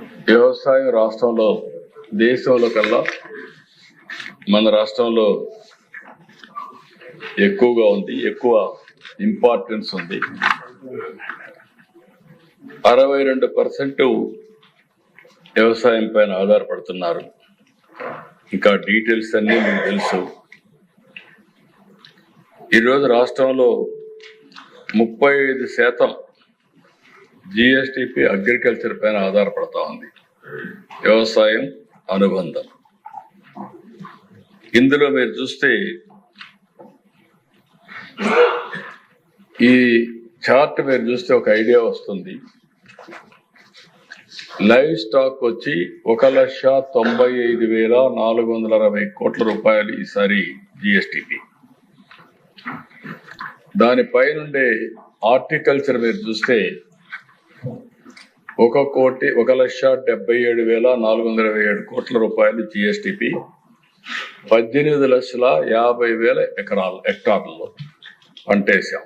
వ్యవసాయం రాష్ట్రంలో దేశంలో కల్లా మన రాష్ట్రంలో ఎక్కువగా ఉంది ఎక్కువ ఇంపార్టెన్స్ ఉంది. అరవై రెండు పర్సెంట్ వ్యవసాయం పైన ఆధారపడుతున్నారు. ఇంకా డీటెయిల్స్ అన్నీ మీకు తెలుసు. ఈరోజు రాష్ట్రంలో ముప్పై ఐదు శాతం జిఎస్టిపి అగ్రికల్చర్ పైన ఆధారపడతా ఉంది. వ్యవసాయం అనుబంధం. ఇందులో మీరు చూస్తే ఈ చార్ట్ మీరు చూస్తే ఒక ఐడియా వస్తుంది. లైవ్ స్టాక్ వచ్చి ఒక లక్ష తొంభై ఐదు వేల నాలుగు వందల అరవై కోట్ల రూపాయలు ఈసారి జిఎస్టిపి దానిపైనుండే హార్టికల్చర్ మీరు చూస్తే ఒక కోటి ఒక లక్ష డెబ్బై ఏడు వేల నాలుగు వందల ఇరవై ఏడు కోట్ల రూపాయలు జిఎస్టిపి పద్దెనిమిది లక్షల యాభై వేల ఎకరాలు హెక్టార్లలో పంటేశాం.